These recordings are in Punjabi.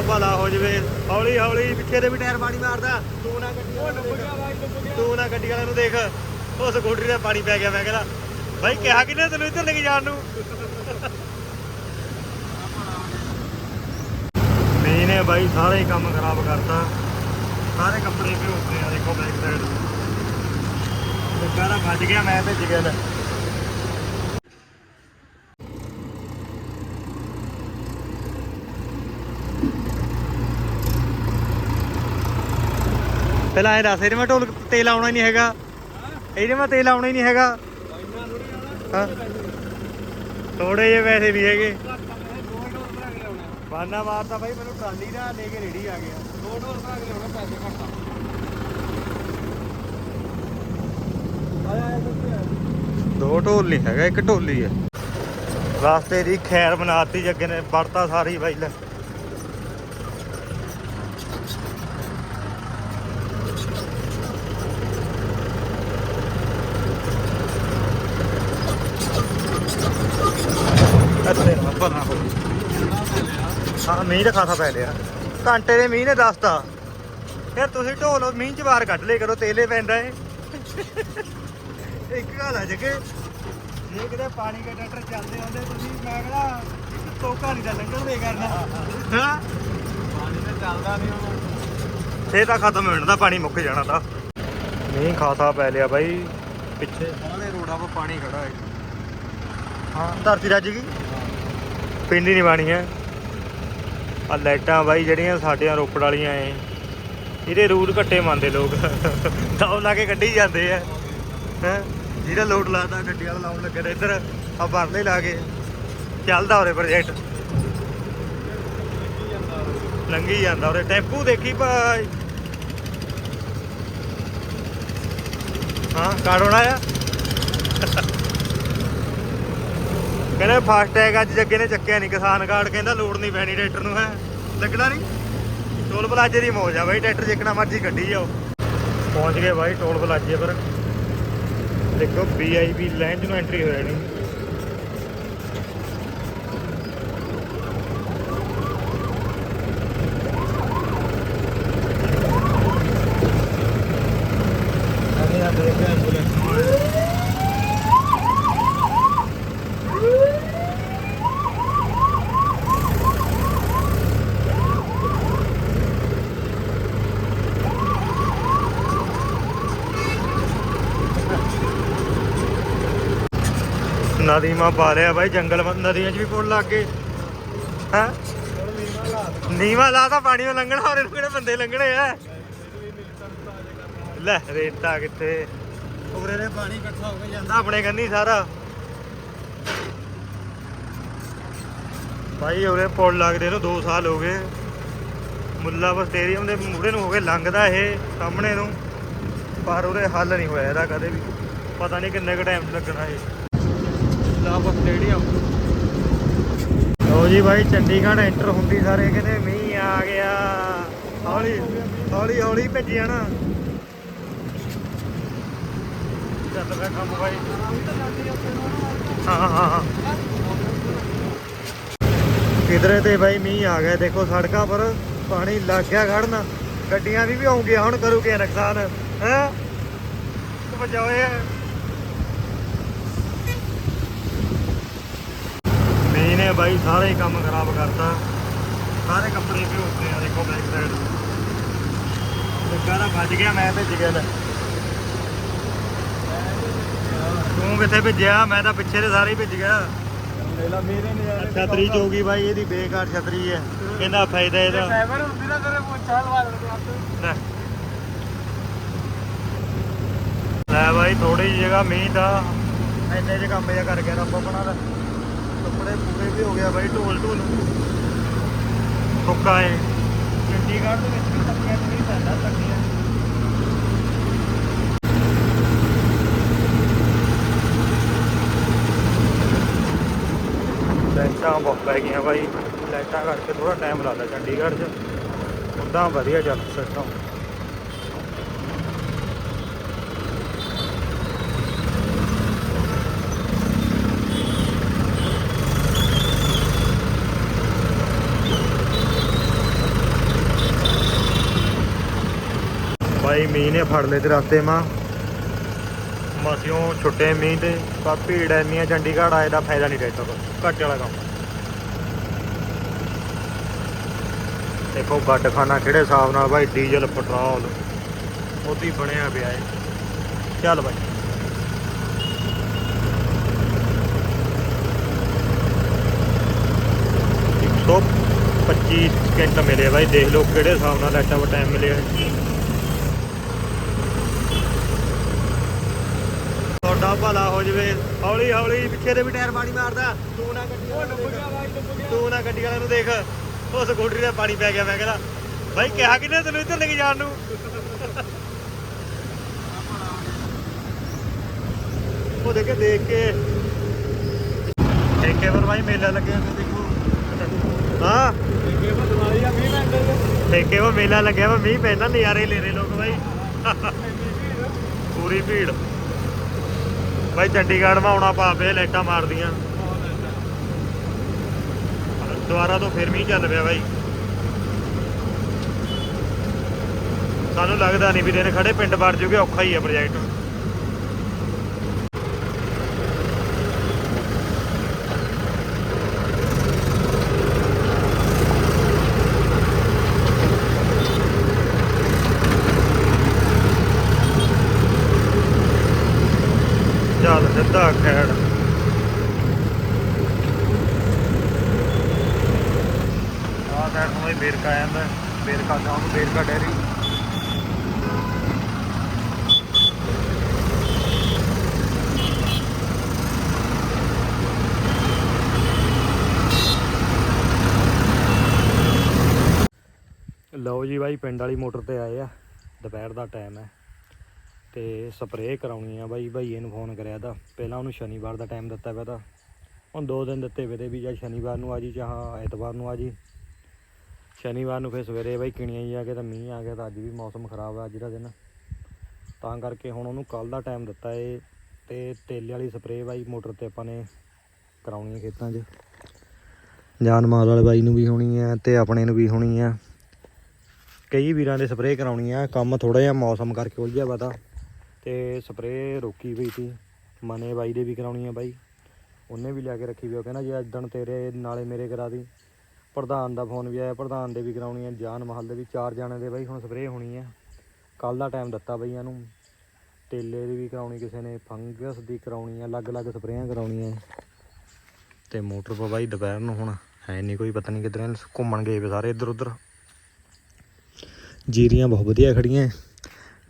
ਦਾ ਭਲਾ ਹੋ ਜਵੇ। ਹੌਲੀ ਹੌਲੀ ਪਿੱਛੇ ਦੇ ਵੀ ਟਾਇਰ ਪਾਣੀ ਮਾਰਦਾ। ਤੂੰ ਨਾ ਗੱਡੀ ਵਾਲੇ ਨੂੰ ਦੇਖ। ਤੂੰ ਨਾ ਗੱਡੀ ਵਾਲੇ ਨੂੰ ਦੇਖ। ਉਹ ਸਕੂਟਰੀ ਦਾ ਪਾਣੀ ਪੈ ਗਿਆ, ਮੈਂ ਕਹਿੰਦਾ, ਬਾਈ ਕਿਹਾ ਕਿਨੇ ਤੈਨੂੰ ਇੱਧਰ ਲੈ ਕੇ ਜਾਣ ਨੂੰ? ਮੀਂਹ ਨੇ ਬਾਈ ਸਾਰੇ ਹੀ ਕੰਮ ਖਰਾਬ ਕਰਤਾ। ਸਾਰੇ ਕੱਪੜੇ ਭਿਉਂਦੇ ਆ, ਦੇਖੋ ਬੈਕ ਸਾਈਡ ਲੱਗਾ ਵੱਜ ਗਿਆ, ਮੈਂ ਭਿੱਜ ਗਿਆ ਲੈ ਪਹਿਲਾਂ ਇਹ ਦੱਸ ਇਹਦੇ ਮੈਂ ਢੋਲ ਤੇਲ ਆਉਣਾ ਹੀ ਨਹੀਂ ਹੈਗਾ। ਇਹਦੇ ਮੈਂ ਤੇਲ ਆਉਣਾ ਹੀ ਨਹੀਂ ਹੈਗਾ। ਹਾਂ। ਥੋੜੇ ਜਿਹੇ ਪੈਸੇ ਵੀ ਹੈਗੇ। ਬਾਨਾ ਮਾਰਤਾ ਬਾਈ ਮੈਨੂੰ ਟਰਾਲੀ ਦਾ ਲੈ ਕੇ ਰੇੜੀ ਆ ਗਿਆ। ਦੋ ਢੋਲ ਨਹੀਂ ਹੈਗਾ ਇੱਕ ਢੋਲੀ ਹੈ। ਰਾਸਤੇ ਦੀ ਖੈਰ ਬਣਾਤੀ ਜੱਗੇ ਨੇ ਵੜਤਾ ਸਾਰੀ ਬਾਈ ਲੈ ਅੱਤੇ ਨਾ ਭਲਾ ਹੋ ਹਾਂ ਮੀਂਹ ਦਾ ਖਾਸਾ ਪੈ ਲਿਆ। ਘੰਟੇ ਦੇ ਮੀਂਹ ਨੇ ਦੱਸਤਾ ਫਿਰ ਤੁਸੀਂ ਢੋਲ ਮੀਂਹ ਚ ਬਾਹਰ ਕੱਢ ਲੇ ਕਰੋ ਤੇਲੇ ਪੈਂਦਾ ਏ। ਇੱਕ ਗੱਲ ਆ ਜਗੇ ਜੇ ਕਿਤੇ ਪਾਣੀ ਦੇ ਟਰੈਕਟਰ ਚੱਲਦੇ ਹੁੰਦੇ ਤੁਸੀਂ ਮੈਂ ਕਹਿੰਦਾ ਤੋਕਾ ਨਹੀਂ ਦਾ ਲੰਘਣ ਦੇ ਕਰਨਾ। ਹਾਂ? ਪਾਣੀ ਤੇ ਚੱਲਦਾ ਨਹੀਂ ਹੁਣ। ਇਹ ਤਾਂ ਖਤਮ ਹੋ ਜਾਣਾ ਪਾਣੀ ਮੁੱਕ ਜਾਣਾ ਤਾਂ। ਮੀਂਹ ਖਾਸਾ ਪੈ ਲਿਆ ਬਾਈ ਪਿੱਛੇ। ਸਾਰੇ ਰੋਡਾਂ 'ਤੇ ਪਾਣੀ ਖੜਾ ਹੈ ਹਾਂ ਧਰਤੀ ਰੱਜ ਗਈ ਪਿੰਡੀ ਨਹੀਂ ਬਾਣੀ ਹੈ। ਆ ਲਾਈਟਾਂ ਬਾਈ ਜਿਹੜੀਆਂ ਸਾਡੀਆਂ ਰੋਪੜ ਵਾਲੀਆਂ ਏ ਇਹਦੇ ਰੂਲ ਘੱਟੇ ਮੰਨਦੇ ਲੋਕ। ਦੌ ਲਾ ਕੇ ਕੱਢੀ ਜਾਂਦੇ ਆ ਹੈ? ਜਿਹੜਾ ਲੋਡ ਲਾਦਾ ਗੱਡੀ ਵਾਲਾ ਲਾਉਣ ਲੱਗੇ ਇੱਧਰ ਆ ਬਰਲੇ ਲਾ ਕੇ। ਚੱਲਦਾ ਉਰੇ ਪ੍ਰੋਜੈਕਟ ਲੰਗੀ ਜਾਂਦਾ ਉਰੇ। ਟੈਂਪੂ ਦੇਖੀ ਭਾਈ ਹਾਂ, ਕਾਰਡ ਆ? ਕਹਿੰਦੇ ਫਾਸਟ ਟੈਗ ਅੱਜ ਜੱਗੇ ਨੇ ਚੱਕਿਆ ਨਹੀਂ ਕਿਸਾਨ ਕਾਰਡ ਕਹਿੰਦਾ ਲੋੜ ਨਹੀਂ ਪੈਣੀ ਟਰੈਕਟਰ ਨੂੰ, ਹੈ। ਲੱਗਣਾ ਨਹੀਂ ਟੋਲ ਪਲਾਜੇ ਦੀ ਮੌਜ ਆ ਬਾਈ, ਟਰੈਕਟਰ ਜਿੱਕਣਾ ਮਰਜ਼ੀ ਕੱਢੀ ਜਾਓ। ਪਹੁੰਚ ਗਏ ਬਾਈ ਟੋਲ ਪਲਾਜੇ ਪਰ। ਦੇਖੋ ਵੀਆਈਪੀ ਲਾਈਨ 'ਚ ਨੂੰ ਐਂਟਰੀ ਹੋ ਜਾਣੀ ਅਰੇ ਆ ਦੇਖ ਐਂਬੂਲੈਂਸ ਮਾ ਪਾ ਲਿਆ ਬਾਈ ਜੰਗਲ ਨਦੀਆਂ 'ਚ ਵੀ ਪੁੱਲ ਲੱਗ ਗਏ। ਹਾਂ? ਨੀਵਾ ਲਾ ਤਾਂ ਪਾਣੀ ਨੂੰ ਲੰਘਣਾ ਹੋਰ ਇਹਨੂੰ ਕਿਹੜੇ ਬੰਦੇ ਲੰਘਣੇ ਆ? ਲੈ ਰੇਤਾ ਕਿੱਥੇ? ਉਰੇ ਦੇ ਪਾਣੀ ਇਕੱਠਾ ਹੋ ਕੇ ਜਾਂਦਾ। ਆਪਣੇ ਕੰਨੀ ਸਾਰਾ। ਭਾਈ ਉਰੇ ਪੁੱਲ ਲੱਗਦੇ ਨੂੰ 2 ਸਾਲ ਹੋ ਗਏ। ਮੁੱਲਾਵਾ ਸਟੇਡੀਅਮ ਦੇ ਮੂਹਰੇ ਨੂੰ ਹੋ ਗਏ ਲੰਘਦਾ ਇਹ ਸਾਹਮਣੇ ਨੂੰ। ਪਰ ਉਰੇ ਹੱਲ ਨਹੀਂ ਹੋਇਆ ਇਹਦਾ ਕਦੇ ਵੀ। ਪਤਾ ਨਹੀਂ ਕਿੰਨੇ ਕੁ ਟਾਈਮ ਲੱਗਣਾ ਇਹ। ਲਾਵਾ ਸਟੇਡੀਅਮ ਲਓ ਜੀ ਭਾਈ ਚੰਡੀਗੜ੍ਹ ਐਂਟਰ ਹੁੰਦੀ ਸਾਰੇ ਕਹਿੰਦੇ ਮੀਂਹ ਆ ਗਿਆ। ਹੌਲੀ ਹੌਲੀ ਹੌਲੀ ਭੇਜੀ ਜਾਣਾ। ਚੱਲ ਪਿਆ ਕੰਮ ਭਾਈ ਹਾਂ ਹਾਂ ਹਾਂ। ਕਿਧਰੇ ਤੇ ਭਾਈ ਮੀਂਹ ਆ ਗਿਆ, ਦੇਖੋ ਸੜਕਾਂ ਪਰ ਪਾਣੀ ਲੱਗ ਗਿਆ ਖੜਨ। ਗੱਡੀਆਂ ਵੀ ਵੀ ਆਉਂਗੀਆਂ ਹੁਣ ਕਰੂਗੇ ਨੁਕਸਾਨ, ਹੈ? ਬਚਾਓਏ ਮੀਂਹ ਨੇ ਬਾਈ ਸਾਰੇ ਕੰਮ ਖਰਾਬ ਕਰਤਾ। ਸਾਰੇ ਕੱਪੜੇ ਭਿਉਂਦੇ ਆ ਦੇਖੋ ਬੈਕ ਸਾਈਡ ਤਾਂ ਵੱਜ ਗਿਆ ਮੈਂ ਭਿੱਜ ਗਿਆ ਲੈ। ਤੂੰ ਕਿੱਥੇ ਭਿੱਜਿਆ? ਮੈਂ ਤਾਂ ਪਿੱਛੇ ਦੇ ਸਾਰੇ ਭਿੱਜ ਗਿਆ। ਮੇਲਾ ਮੇਰੇ ਨੇ ਛਤਰੀ ਗਈ ਬਾਈ ਇਹਦੀ ਬੇਕਾਰ ਛਤਰੀ ਹੈ ਇਹਦਾ ਫਾਇਦਾ ਇਹਦਾ? ਸੈਵਨ ਹੁੰਦੀ ਨਾ ਤੇਰੇ ਪੁੱਛਾਲ ਵਾਲ ਲੈ। ਬਾਈ ਥੋੜੀ ਜਿਹੀ ਜਗ੍ਹਾ ਮੀਂਹ ਦਾ ਇੰਨੇ ਚ ਕੰਮ ਜਿਹਾ ਕਰ ਗਿਆ ਰੱਬ ਆਪਣਾ ਦਾ ਕੱਪੜੇ ਪੂਰੇ ਵੀ ਹੋ ਗਿਆ ਬਾਈ ਢੋਲ ਢੋਲ। ਸੁੱਕਾ ਏ। ਚੰਡੀਗੜ੍ਹ ਦੇ ਵਿੱਚ ਵੀ ਤੱਕੀਆਂ ਨਹੀਂ ਪੈਂਦਾ ਤੱਕੀਆਂ ਲਾਈਟਾਂ ਬਹੁਤ ਪੈ ਗਈਆਂ ਬਾਈ। ਲਾਈਟਾਂ ਕਰਕੇ ਥੋੜਾ ਟਾਈਮ ਲੱਗਦਾ ਚੰਡੀਗੜ੍ਹ 'ਚ। ਉਦਾਂ ਵਧੀਆ ਚੱਲ ਸਿਸਟਮ ਬਾਈ ਮੀਂਹ ਨੇ ਫੜ ਲਏ ਤੇ ਰਸਤੇ ਮਾਂ। ਮਸਿਓਂ ਛੁੱਟੇ ਮੀਂਹ ਤੇ ਪਰ ਭੀੜ ਇੰਨੀ ਆ, ਚੰਡੀਗੜ੍ਹ ਆਏ ਦਾ ਫਾਇਦਾ ਨਹੀਂ ਰਹਿਤਾ ਕੋਈ ਘੱਟ ਵਾਲਾ ਕੰਮ। ਦੇਖੋ ਗੱਡ ਖਾਨਾ ਕਿਹੜੇ ਹਿਸਾਬ ਨਾਲ ਬਾਈ, ਡੀਜ਼ਲ, ਪੈਟਰੋਲ, ਉਹਦੀ ਬਣਿਆ ਪਿਆ ਏ। ਚੱਲ ਬਾਈ। ਇੱਕ ਸੌ 25 ਸਕਿੰਟ ਮਿਲੇ ਬਾਈ, ਦੇਖ ਲਓ ਕਿਹੜੇ ਹਿਸਾਬ ਨਾਲ ਲਾਈਟਾਂ ਵਾ ਟਾਈਮ ਮਿਲਿਆ। ਤੁਹਾਡਾ ਭਲਾ ਹੋ ਜਵੇ। ਹੌਲੀ ਹੌਲੀ ਪਿੱਛੇ ਦੇ ਵੀ ਟਾਇਰ ਪਾਣੀ ਮਾਰਦਾ। ਤੂੰ ਨਾ ਗੱਡੀ ਵਾਲੇ ਨੂੰ ਦੇਖ। ਤੂੰ ਨਾ ਗੱਡੀ ਵਾਲੇ ਨੂੰ ਦੇਖ। ਉਹ ਸਕੂਟਰੀ ਦੇ ਪਾਣੀ ਪੈ ਗਿਆ, ਮੈਂ ਕਹਿੰਦਾ, ਬਾਈ, ਕਿਹਾ ਕਿਨੇ ਤੈਨੂੰ ਇੱਧਰ ਲੈ ਕੇ ਜਾਣ ਨੂੰ? ਉਹ ਦੇਖੇ, ਦੇਖ ਕੇ। ਠੇਕੇ ਪਰ ਭਾਈ ਮੇਲਾ ਲੱਗਿਆ ਹੋਇਆ ਦੇਖੋ। ਹਾਂ। ਠੇਕੇ ਉਹ ਮੇਲਾ ਲੱਗਿਆ ਵਾ, ਮੀਂਹ ਪੈਂਦਾ, ਨਜ਼ਾਰੇ ਲੈ ਰਹੇ ਲੋਕ ਬਾਈ। ਪੂਰੀ ਭੀੜ। ਬਾਈ ਚੰਡੀਗੜ੍ਹ ਮਾ ਆਉਣਾ ਪਾਪੇ ਲਾਈਟਾਂ ਮਾਰਦੀਆਂ। ਦੁਬਾਰਾ ਤੋਂ ਫਿਰ ਵੀ ਚੱਲ ਪਿਆ ਬਾਈ। ਸਾਨੂੰ ਲੱਗਦਾ ਨਹੀਂ ਵੀ ਦਿਨ ਖੜੇ, ਪਿੰਡ ਵੜ ਜੂਗੇ, ਔਖਾ ਹੀ ਆ ਪ੍ਰੋਜੈਕਟ ਚੱਲ ਸਿੱਧਾ ਖੈੜ ਆਹ ਸਾਈਡ ਤੋਂ ਹੀ ਬੇਰਕਾ ਜਾਂਦਾ, ਬੇਰਕਾ ਚੌਂਕ ਬੇਰਕਾ ਡੈਰੀ। ਲਓ ਜੀ ਬਾਈ, ਪਿੰਡ ਵਾਲੀ ਮੋਟਰ ਤੇ ਆਏ ਆ, ਦੁਪਹਿਰ ਦਾ ਟਾਈਮ ਹੈ। ਤੇ ਸਪਰੇਅ ਕਰਾਉਣੀ ਆ ਬਾਈ ਭਾਈਏ ਨੂੰ ਫੋਨ ਕਰਿਆ ਤਾਂ। ਪਹਿਲਾਂ ਉਹਨੂੰ ਸ਼ਨੀਵਾਰ ਦਾ ਟਾਈਮ ਦਿੱਤਾ ਪਿਆ ਤਾਂ। ਹੁਣ ਦੋ ਦਿਨ ਦਿੱਤੇ ਵੇ ਤੇ ਵੀ ਜਾਂ ਸ਼ਨੀਵਾਰ ਨੂੰ ਆ ਜੀ ਜਾਂ ਐਤਵਾਰ ਨੂੰ ਆ ਜੀ ਸ਼ਨੀਵਾਰ ਨੂੰ ਫਿਰ ਸਵੇਰੇ ਬਾਈ ਕਿਣੀਆਂ ਜੀ ਆ ਕੇ ਤਾਂ ਮੀਂਹ ਆ ਗਿਆ ਤਾਂ ਅੱਜ ਵੀ ਮੌਸਮ ਖਰਾਬ ਆ ਅੱਜ ਦਾ ਦਿਨ। ਤਾਂ ਕਰਕੇ ਹੁਣ ਉਹਨੂੰ ਕੱਲ ਦਾ ਟਾਈਮ ਦਿੱਤਾ ਏ ਤੇ ਤੇਲੇ ਵਾਲੀ ਸਪਰੇਅ ਬਾਈ ਮੋਟਰ ਤੇ ਆਪਾਂ ਨੇ ਕਰਾਉਣੀ ਹੈ ਖੇਤਾਂ 'ਚ। ਜਾਨ ਮਾਲ ਵਾਲੇ ਬਾਈ ਨੂੰ ਵੀ ਹੋਣੀ ਹੈ ਤੇ ਆਪਣੇ ਨੂੰ ਵੀ ਹੋਣੀ ਆ। ਕਈ ਵੀਰਾਂ ਦੇ ਸਪਰੇਅ ਕਰਾਉਣੀ ਆ, ਕੰਮ ਥੋੜਾ ਜਿਹਾ ਮੌਸਮ ਕਰਕੇ ਉਲਝਿਆ ਵਾ ਤਾਂ ਤੇ ਸਪਰੇਅ ਰੋਕੀ ਪਈ ਸੀ। ਮਨੇ ਬਾਈ ਦੇ ਵੀ ਕਰਾਉਣੀ ਆ ਬਾਈ। ਉਹਨੇ ਵੀ ਲਿਆ ਕੇ ਰੱਖੀ ਵੀ ਉਹ ਕਹਿੰਦਾ, ਜੇ ਅੱਦਣ ਤੇਰੇ ਨਾਲੇ ਮੇਰੇ ਕਰਾ ਦੀ। ਪ੍ਰਧਾਨ ਦਾ ਫੋਨ ਵੀ ਆਇਆ, ਪ੍ਰਧਾਨ ਦੇ ਵੀ ਕਰਾਉਣੀ ਆ। ਜਾਨ ਮਹਲ ਦੇ ਵੀ ਚਾਰ ਜਾਣੇ ਦੇ ਬਾਈ, ਹੁਣ ਸਪਰੇਅ ਹੋਣੀ ਆ। ਕੱਲ ਦਾ ਟਾਈਮ ਦਿੱਤਾ ਬਈਆਂ ਨੂੰ ਤੇਲੇ ਦੀ ਵੀ ਕਰਾਉਣੀ ਕਿਸੇ ਨੇ ਫੰਗਸ ਦੀ ਕਰਾਉਣੀ ਆ, ਅਲੱਗ-ਅਲੱਗ ਸਪਰੇਆਂ ਕਰਾਉਣੀਆਂ। ਤੇ ਮੋਟਰ ਪਾ ਬਾਈ ਦੁਪਹਿਰ ਨੂੰ ਹੁਣ, ਹੈ ਨਹੀਂ ਕੋਈ, ਪਤਾ ਨਹੀਂ ਕਿੱਧਰ ਨੂੰ ਘੁੰਮਣ ਗਏ ਵੇ ਸਾਰੇ ਇੱਧਰ ਉੱਧਰ ਜੀਰੀਆਂ ਬਹੁਤ ਵਧੀਆ ਖੜੀਆਂ।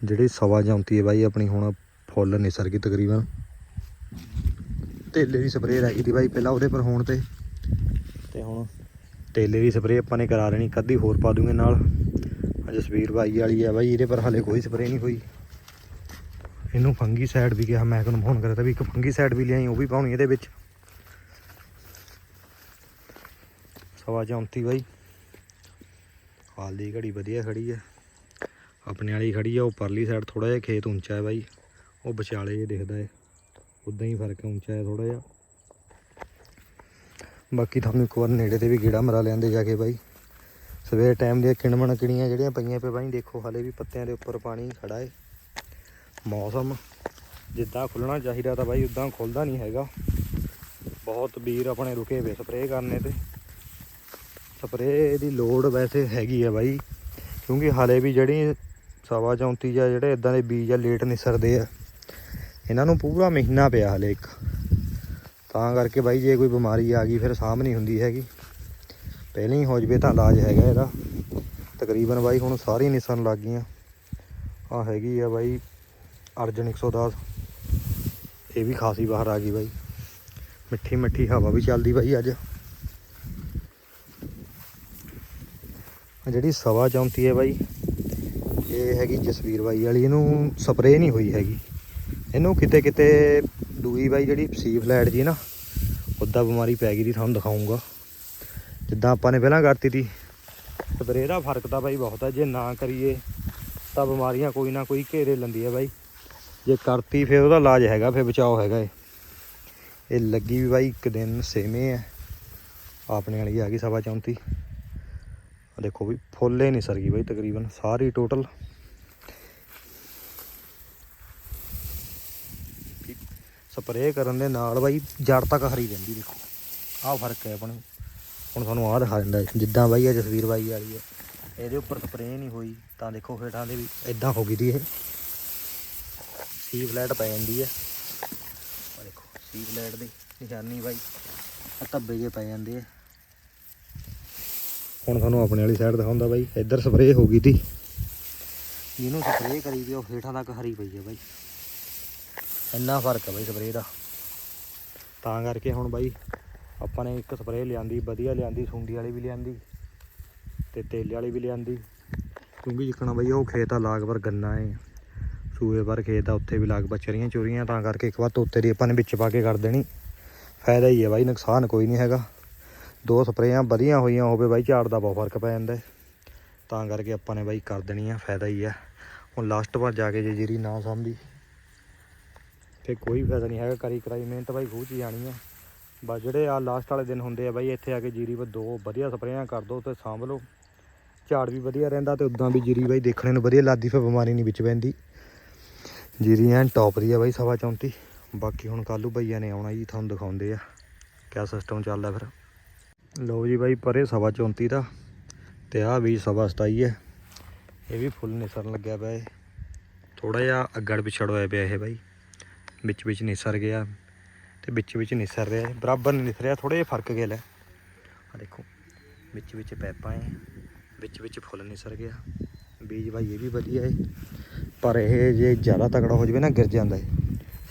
ਜਿਹੜੀ ਸਵਾ ਜਾਂਤੀ ਹੈ ਬਾਈ, ਆਪਣੀ ਹੁਣ ਫੁੱਲ ਨਿਸਰ ਗਈ ਤਕਰੀਬਨ। ਤੇਲੇ ਦੀ ਸਪਰੇਅ ਰਹਿ ਗਈ ਤੀ ਬਾਈ ਪਹਿਲਾਂ ਉਹਦੇ ਪਰ ਹੋਣ ਤੇ। ਤੇ ਹੁਣ ਤੇਲੇ ਦੀ ਸਪਰੇਅ ਆਪਾਂ ਨੇ ਕਰਾ ਲੈਣੀ ਕੱਦੀ ਹੋਰ ਪਾ ਦੂੰਗੇ ਨਾਲ। ਜਸਵੀਰ ਬਾਈ ਵਾਲੀ ਆ ਬਾਈ, ਇਹਦੇ ਪਰ ਹਲੇ ਕੋਈ ਸਪਰੇਅ ਨਹੀਂ ਹੋਈ। ਇਹਨੂੰ ਫੰਗੀ ਸਾਈਡ ਵੀ ਕਿਹਾ, ਮੈਂ ਤੁਹਾਨੂੰ ਫੋਨ ਕਰਿਆ ਤਾਂ ਵੀ ਇੱਕ ਫੰਗੀ ਸਾਈਡ ਵੀ ਲਿਆਈ, ਉਹ ਵੀ ਪਾਉਣੀ ਇਹਦੇ ਵਿੱਚ। ਸਵਾ ਚੌਂਤੀ ਬਾਈ। ਹਾਲ ਦੀ ਘੜੀ ਵਧੀਆ ਖੜੀ ਹੈ ਆਪਣੇ ਵਾਲੀ ਖੜੀ ਆ, ਉਹ ਪਰਲੀ ਸਾਈਡ ਥੋੜਾ ਜਿਹਾ ਖੇਤ ਉੱਚਾ ਹੈ ਬਾਈ। ਉਹ ਵਿਚਾਲੇ ਜੇ ਦਿਖਦਾ ਹੈ, ਉਦਾਂ ਹੀ ਫ਼ਰਕ ਉੱਚਾ ਹੈ ਥੋੜਾ ਜਿਹਾ। ਬਾਕੀ ਤੁਹਾਨੂੰ ਇੱਕ ਵਾਰ ਨੇੜੇ ਤੇ ਵੀ ਗੇੜਾ ਮਰਾ ਲੈਂਦੇ ਜਾ ਕੇ ਬਾਈ। ਸਵੇਰ ਟਾਈਮ ਦੀਆਂ ਕਿਣਮਣ ਕਿਣੀਆਂ ਜਿਹੜੀਆਂ ਪਈਆਂ ਪਏ ਬਾਈ, ਦੇਖੋ ਹਾਲੇ ਵੀ ਪੱਤਿਆਂ ਦੇ ਉੱਪਰ ਪਾਣੀ ਖੜਾ ਹੈ। ਮੌਸਮ ਜਿੱਦਾਂ ਖੁੱਲਣਾ ਚਾਹੀਦਾ ਤਾਂ ਬਾਈ, ਉਦਾਂ ਖੁੱਲਦਾ ਨਹੀਂ ਹੈਗਾ। ਬਹੁਤ ਵੀਰ ਆਪਣੇ ਰੁਕੇ ਵੇ ਸਪਰੇਅ ਕਰਨੇ ਤੇ। ਸਪਰੇਅ ਦੀ ਲੋੜ ਵੈਸੇ ਹੈਗੀ ਆ ਬਾਈ, ਕਿਉਂਕਿ ਹਾਲੇ ਵੀ ਜਿਹੜੀ ਸਵਾ ਚੌਂਤੀ ਜਾਂ ਜਿਹੜੇ ਇਦਾਂ ਦੇ ਬੀਜ ਆ, ਲੇਟ ਨਿਸਰਦੇ ਆ। ਇਹਨਾਂ ਨੂੰ ਪੂਰਾ ਮਹੀਨਾ ਪਿਆ ਹਲੇ ਇੱਕ। ਤਾਂ ਕਰਕੇ ਬਾਈ ਜੇ ਕੋਈ ਬਿਮਾਰੀ ਆ ਗਈ, ਫਿਰ ਸਾਂਭ ਨਹੀਂ ਹੁੰਦੀ ਹੈਗੀ। ਪਹਿਲਾਂ ਹੀ ਹੋ ਜਵੇ ਤਾਂ ਇਲਾਜ ਹੈਗਾ ਇਹਦਾ। ਤਕਰੀਬਨ ਬਾਈ ਹੁਣ ਸਾਰੀ ਨਿਸਰਨ ਲੱਗ ਗਈਆਂ। ਆ ਹੈਗੀ ਆ ਬਾਈ ਅਰਜਨ 110 ਇਹ ਵੀ ਖਾਸੀ ਬਾਹਰ ਆ ਗਈ ਬਾਈ। ਮਿੱਠੀ ਮਿੱਠੀ ਹਵਾ ਵੀ ਚੱਲਦੀ ਬਾਈ ਅੱਜ। ਜਿਹੜੀ ਸਵਾ ਚੌਂਤੀ ਹੈ ਬਾਈ ਇਹ ਹੈਗੀ ਜਸਵੀਰ ਬਾਈ ਵਾਲੀ, ਇਹਨੂੰ ਸਪਰੇਅ ਨਹੀਂ ਹੋਈ ਹੈਗੀ। ਇਹਨੂੰ ਕਿਤੇ ਕਿਤੇ ਦੂਈ ਬਾਈ ਜਿਹੜੀ ਸੀ ਫਲੈਟ ਜੀ ਨਾ ਉੱਦਾਂ ਬਿਮਾਰੀ ਪੈ ਗਈ ਦੀ, ਤੁਹਾਨੂੰ ਦਿਖਾਉਂਗਾ ਜਿੱਦਾਂ ਆਪਾਂ ਨੇ ਪਹਿਲਾਂ ਕਰਤੀ ਤੀ ਸਪਰੇਅ ਦਾ ਫ਼ਰਕ ਤਾਂ ਬਾਈ ਬਹੁਤ ਹੈ ਜੇ ਨਾ ਕਰੀਏ ਤਾਂ ਬਿਮਾਰੀਆਂ ਕੋਈ ਨਾ ਕੋਈ ਘੇਰੇ ਲੈਂਦੀ ਹੈ ਬਾਈ। ਜੇ ਕਰਤੀ, ਫਿਰ ਉਹਦਾ ਇਲਾਜ ਹੈਗਾ, ਫਿਰ ਬਚਾਓ ਹੈਗਾ ਇਹ। ਇਹ ਲੱਗੀ ਵੀ ਬਾਈ ਇੱਕ ਦਿਨ ਸੇਵੇਂ ਹੈ ਆਪਣੇ ਵਾਲੀ ਆ ਗਈ ਸਵਾ ਚੌਂਤੀ। ਆ ਦੇਖੋ ਵੀ ਫੁੱਲੇ ਨਹੀਂ ਸਰਗੀ ਬਾਈ, ਤਕਰੀਬਨ ਸਾਰੀ ਟੋਟਲ ਸਪਰੇਅ ਕਰਨ ਦੇ ਨਾਲ ਬਾਈ, ਜੜ ਤੱਕ ਹਰੀ ਰਹਿੰਦੀ ਦੇਖੋ। ਆਹ ਫ਼ਰਕ ਹੈ ਆਪਣੇ। ਹੁਣ ਤੁਹਾਨੂੰ ਆਹ ਦਿਖਾ ਦਿੰਦਾ ਜਿੱਦਾਂ ਬਾਈ ਇਹ ਜਸਵੀਰ ਬਾਈ ਵਾਲੀ ਹੈ ਇਹਦੇ ਉੱਪਰ ਸਪਰੇਅ ਨਹੀਂ ਹੋਈ, ਤਾਂ ਦੇਖੋ ਹੇਠਾਂ ਦੇ ਵੀ ਇਦਾਂ ਹੋ ਗਈ ਦੀ ਇਹ। ਸੀ ਫਲੈਟ ਪੈ ਜਾਂਦੀ ਹੈ ਆ ਦੇਖੋ ਸੀ ਫਲੈਟ ਦੀ ਨਿਸ਼ਾਨੀ ਬਾਈ। ਆ ਧੱਬੇ ਜੇ ਪੈ ਜਾਂਦੇ ਆ। ਹੁਣ ਤੁਹਾਨੂੰ ਆਪਣੇ ਵਾਲੀ ਸਾਈਡ ਦਿਖਾਉਂਦਾ ਬਾਈ। ਇੱਧਰ ਸਪਰੇਅ ਹੋ ਗਈ ਤੀ ਜਿਹਨੂੰ ਸਪਰੇਅ ਕਰੀ ਦੀ ਉਹ ਹੇਠਾਂ ਤੱਕ ਹਰੀ ਪਈ ਹੈ ਬਾਈ। ਇੰਨਾ ਫ਼ਰਕ ਹੈ ਬਾਈ ਸਪਰੇਅ ਦਾ। ਤਾਂ ਕਰਕੇ ਹੁਣ ਬਾਈ ਆਪਾਂ ਨੇ ਇੱਕ ਸਪਰੇਅ ਲਿਆਂਦੀ, ਵਧੀਆ ਲਿਆਂਦੀ, ਸੁੰਡੀ ਵਾਲੀ ਵੀ ਲਿਆਂਦੀ ਤੇ ਤੇਲੇ ਵਾਲੀ ਵੀ ਲਿਆਂਦੀ। ਕਿਉਂਕਿ ਜਿੱਕਣਾ ਬਾਈ ਉਹ ਖੇਤ ਆ ਲਾਗ ਪਰ ਗੰਨਾ ਏ। ਸੂਏ ਪਰ ਖੇਤ ਆ, ਉੱਥੇ ਵੀ ਲਾਗ ਬਚਰੀਆਂ ਚੋਰੀਆਂ, ਤਾਂ ਕਰਕੇ ਇੱਕ ਵਾਰ ਤੋਤੇ ਦੀ ਆਪਾਂ ਨੇ ਵਿੱਚ ਪਾ ਕੇ ਕਰ ਦੇਣੀ। ਫਾਇਦਾ ਹੀ ਹੈ ਬਾਈ, ਨੁਕਸਾਨ ਕੋਈ ਨਹੀਂ ਹੈਗਾ। ਦੋ ਸਪਰੇਆਂ ਵਧੀਆ ਹੋਈਆਂ ਹੋਵੇ ਬਾਈ, ਝਾੜ ਦਾ ਬਹੁਤ ਫ਼ਰਕ ਪੈ ਜਾਂਦਾ ਤਾਂ ਕਰਕੇ ਆਪਾਂ ਨੇ ਬਾਈ ਕਰ ਦੇਣੀ ਆ ਫਾਇਦਾ ਹੀ ਆ। ਹੁਣ ਲਾਸਟ ਵਾਰ ਜਾ ਕੇ ਜੇ ਜੀਰੀ ਨਾ ਸਾਂਭੀ। ਤੇ ਕੋਈ ਫਾਇਦਾ ਨਹੀਂ ਹੈਗਾ, ਕਰੀ ਕਰਾਈ, ਮਿਹਨਤ ਬਾਈ ਖੂਹ ਚ ਹੀ ਜਾਣੀ ਆ। ਬਸ ਜਿਹੜੇ ਆ ਲਾਸਟ ਵਾਲੇ ਦਿਨ ਹੁੰਦੇ ਆ ਬਾਈ, ਇੱਥੇ ਆ ਕੇ ਜੀਰੀ ਪਰ ਦੋ ਵਧੀਆ ਸਪਰੇਆਂ ਕਰ ਦੋ ਤੇ ਸਾਂਭ ਲਓ। ਝਾੜ ਵੀ ਵਧੀਆ ਰਹਿੰਦਾ ਤੇ ਉਦਾਂ ਵੀ ਜੀਰੀ ਬਾਈ ਦੇਖਣੇ ਨੂੰ ਵਧੀਆ ਲੱਗਦੀ, ਫਿਰ ਬਿਮਾਰੀ ਨਹੀਂ ਵਿੱਚ ਪੈਂਦੀ। ਜੀਰੀ ਐਨ ਟੌਪ ਦੀ ਆ ਬਾਈ, ਸਵਾ 34 ਬਾਕੀ ਹੁਣ ਕੱਲੂ ਬਈਆਂ ਨੇ ਆਉਣਾ ਜੀ, ਤੁਹਾਨੂੰ ਦਿਖਾਉਂਦੇ ਆ। ਕਿਆ ਸਿਸਟਮ ਚੱਲਦਾ ਫਿਰ। ਲਓ ਜੀ ਬਾਈ, ਪਰੇ ਸਵਾ 34 ਦਾ ਤੇ ਆਹ ਵੀ ਸਵਾ 27 ਹੈ ਇਹ ਵੀ ਫੁੱਲ ਨਿਸਰਨ ਲੱਗਿਆ ਪਿਆ ਇਹ ਥੋੜਾ ਜਿਹਾ ਅੱਗੜ ਪਿਛੜ ਹੋਇਆ ਪਿਆ ਇਹ ਬਾਈ। ਵਿੱਚ ਵਿੱਚ ਨਿਸਰ ਗਿਆ ਤੇ ਵਿੱਚ ਵਿੱਚ ਨਿਸਰ ਰਿਹਾ ਹੈ। ਬਰਾਬਰ ਨਹੀਂ ਨਿਸਰਿਆ ਥੋੜੇ ਜਿਹਾ ਫ਼ਰਕ ਗਿਆ ਲੈ ਆ ਦੇਖੋ, ਵਿੱਚ ਵਿੱਚ ਪੈਪਾਂ ਹੈ, ਵਿੱਚ ਵਿੱਚ ਫੁੱਲ ਨਿਸਰ ਗਿਆ। ਬੀਜ ਭਾਈ ਇਹ ਵੀ ਵਧੀਆ ਹੈ, ਪਰ ਇਹ ਜੇ ਜ਼ਿਆਦਾ ਤਕੜਾ ਹੋ ਜਾਵੇ ਨਾ, ਗਿਰ ਜਾਂਦਾ ਹੈ।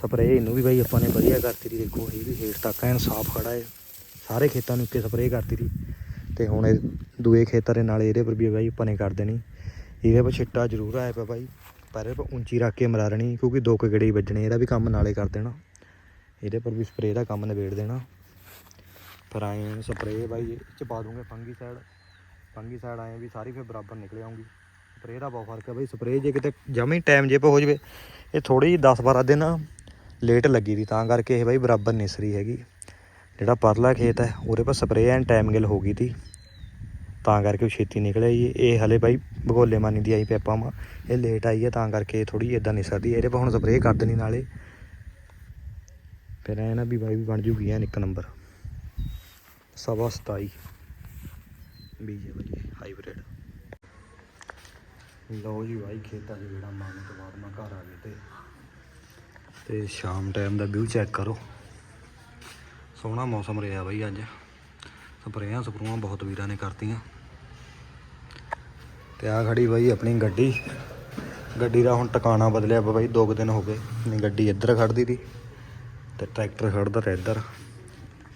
ਸਪਰੇਅ ਇਹਨੂੰ ਵੀ ਬਾਈ ਆਪਾਂ ਨੇ ਵਧੀਆ ਕਰਤੀ ਦੀ। ਦੇਖੋ, ਇਹ ਵੀ ਹੇਠ ਤੱਕ ਐਨ ਸਾਫ਼ ਖੜਾ ਹੈ। ਸਾਰੇ ਖੇਤਾਂ ਨੂੰ ਇੱਕੇ ਸਪਰੇਅ ਕਰਤੀ ਦੀ। ਤੇ ਹੁਣ ਇਹ ਦੂਏ ਖੇਤਾਂ ਦੇ ਨਾਲ ਇਹਦੇ ਪਰ ਵੀ ਬਾਈ ਆਪਾਂ ਨੇ ਕਰ ਦੇਣੀ। ਇਹਦੇ ਪਰ ਛਿੱਟਾ ਜ਼ਰੂਰ ਆਇਆ ਪਿਆ ਭਾਈ ਪਰ ਇਹ ਉੱਚੀ ਰੱਖ ਕੇ ਮਰਾ ਰਣੀ ਕਿਉਂਕਿ ਦੋ ਕੁ ਗੇੜੇ ਹੀ ਵੱਜਣੇ, ਇਹਦਾ ਵੀ ਕੰਮ ਨਾਲੇ ਕਰ ਦੇਣਾ। ਇਹਦੇ ਪਰ ਵੀ ਸਪਰੇਅ ਦਾ ਕੰਮ ਨਿਬੇੜ ਦੇਣਾ। ਪਰ ਆਏ ਸਪਰੇਅ ਬਾਈ, ਇਹ ਚ ਪਾ ਦੂੰਗੇ ਫੰਗੀ ਸਾਈਡ ਫੰਗੀ ਸਾਈਡ ਆਏ ਵੀ ਸਾਰੀ ਫਿਰ ਬਰਾਬਰ ਨਿਕਲ ਆਉਂਗੀ ਸਪਰੇਅ ਦਾ ਬਹੁਤ ਫ਼ਰਕ ਹੈ ਬਾਈ ਸਪਰੇਅ ਜੇ ਕਿਤੇ ਜਮੀ ਟਾਈਮ ਜੇ ਪੇ ਹੋ ਜਵੇ, ਇਹ ਥੋੜੀ ਜਿਹੀ 10 12 ਦਿਨ ਲੇਟ ਲੱਗੀ ਦੀ, ਤਾਂ ਕਰਕੇ ਇਹ ਬਾਈ ਬਰਾਬਰ ਨਿਸਰੀ ਹੈਗੀ। ਜਿਹੜਾ ਪਰਲਾ ਖੇਤ ਹੈ, ਉਹਦੇ ਪਰ ਸਪਰੇਅ ਐਂ ਟਾਈਮ ਗਿਲ ਹੋ ਗਈ ਤੀ। ਤਾਂ ਕਰਕੇ ਉਹ ਛੇਤੀ ਨਿਕਲਿਆ ਜੀ। ਇਹ ਹਲੇ ਬਾਈ ਭਗੋਲੇ ਮਾਨੀ ਦੀ ਆਈ ਪੈਪਾਂ ਮਾ ਇਹ ਲੇਟ ਆਈ ਹੈ ਤਾਂ ਕਰਕੇ ਥੋੜੀ ਇਦਾਂ ਨਹੀਂ ਸਰਦੀ ਇਹਦੇ ਪਰ ਹੁਣ ਸਪਰੇਅ ਕਰ ਦੇਣੀ ਨਾਲੇ। ਫਿਰ ਐ ਨਾ ਵੀ ਬਾਈ ਵੀ ਬਣ ਜੂਗੀ ਐਨ ਇੱਕ ਨੰਬਰ ਸਵਾ 27 ਬੀਜ ਹੈ ਬਾਈ ਹਾਈਬ੍ਰਿਡ ਲਓ ਜੀ ਬਾਈ, ਖੇਤਾਂ 'ਚ ਜਿਹੜਾ ਮਾਰਨ ਤੋਂ ਬਾਅਦ ਮੈਂ ਘਰ ਆ ਗਿਆ ਤੇ। ਤੇ ਸ਼ਾਮ ਟਾਈਮ ਦਾ ਵਿਊ ਚੈੱਕ ਕਰੋ। ਸੋਹਣਾ ਮੌਸਮ ਰਿਹਾ ਬਾਈ ਅੱਜ। ਸਪਰੇਆਂ ਸਪਰੂਆਂ ਬਹੁਤ ਵੀਰਾਂ ਨੇ ਕਰਤੀਆਂ। ਤੇ ਆ ਖੜੀ ਬਾਈ ਆਪਣੀ ਗੱਡੀ। ਗੱਡੀ ਦਾ ਹੁਣ ਟਿਕਾਣਾ ਬਦਲਿਆ ਵਾ ਬਾਈ, ਦੋ ਕੁ ਦਿਨ ਹੋ ਗਏ। ਨਹੀਂ ਗੱਡੀ ਇੱਧਰ ਖੜਦੀ ਤੀ ਤੇ ਟਰੈਕਟਰ ਖੜਦਾ ਰਿਹਾ ਇੱਧਰ।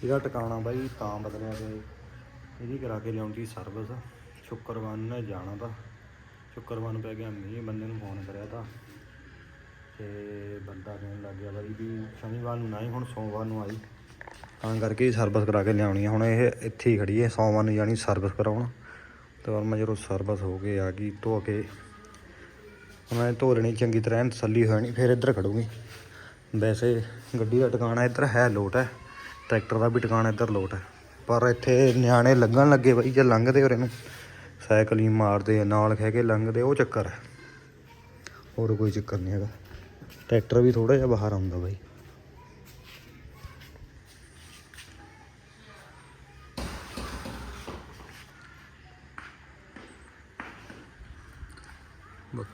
ਇਹਦਾ ਟਿਕਾਣਾ ਬਾਈ ਤਾਂ ਬਦਲਿਆ ਤੇ ਇਹਦੀ ਕਰਾ ਕੇ ਲਿਆਉਂਦੀ ਸਰਵਿਸ ਸ਼ੁੱਕਰਵਾਰ ਨੂੰ ਜਾਣਾ ਤਾਂ। ਸ਼ੁੱਕਰਵਾਰ ਨੂੰ ਪੈ ਗਿਆ ਮੀਂਹ, ਬੰਦੇ ਨੂੰ ਫੋਨ ਕਰਿਆ ਤਾਂ। ਤੇ ਬੰਦਾ ਕਹਿਣ ਲੱਗ ਗਿਆ ਬਾਈ ਵੀ ਸ਼ਨੀਵਾਰ ਨੂੰ ਨਾ ਹੀ, ਹੁਣ ਸੋਮਵਾਰ ਨੂੰ ਆਈ। ਤਾਂ ਕਰਕੇ ਸਰਵਿਸ ਕਰਾ ਕੇ ਲਿਆਉਣੀ ਆ। ਹੁਣ ਇਹ ਇੱਥੇ ਹੀ ਖੜੀ ਹੈ ਸੋਮਵਾਰ ਨੂੰ ਜਾਣੀ ਸਰਵਿਸ ਕਰਾਉਣ। ਤੇ ਹੁਣ ਮੈਂ ਜਦੋਂ ਸਰਵਿਸ ਹੋ ਕੇ ਆ ਗਈ, ਧੋ ਕੇ, ਹੁਣ ਮੈਂ ਧੋ ਲੈਣੀ ਚੰਗੀ ਤਰ੍ਹਾਂ, ਐਨ ਤਸੱਲੀ ਹੋਣੀ ਫਿਰ ਇੱਧਰ ਖੜੂਗੀ। ਵੈਸੇ ਗੱਡੀ ਦਾ ਟਿਕਾਣਾ ਇੱਧਰ ਹੈ ਲੋਟ ਹੈ, ਟਰੈਕਟਰ ਦਾ ਵੀ ਟਿਕਾਣਾ ਇੱਧਰ ਲੋਟ ਹੈ। ਪਰ ਇੱਥੇ ਨਿਆਣੇ ਲੱਗਣ ਲੱਗੇ ਬਈ, ਜੇ ਲੰਘਦੇ ਉਰੇ ਨੂੰ, ਸਾਈਕਲ ਹੀ ਮਾਰਦੇ ਨਾਲ ਖਹਿ ਕੇ ਲੰਘਦੇ, ਉਹ ਚੱਕਰ ਹੈ। ਹੋਰ ਕੋਈ ਚੱਕਰ ਨਹੀਂ ਹੈਗਾ। ਟਰੈਕਟਰ ਵੀ ਥੋੜਾ ਜਿਹਾ ਬਾਹਰ ਆਉਂਦਾ ਬਾਈ।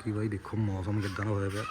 ਬਾਕੀ ਬਾਈ ਦੇਖੋ ਮੌਸਮ ਕਿੱਦਾਂ ਦਾ ਹੋਇਆ ਪਿਆ।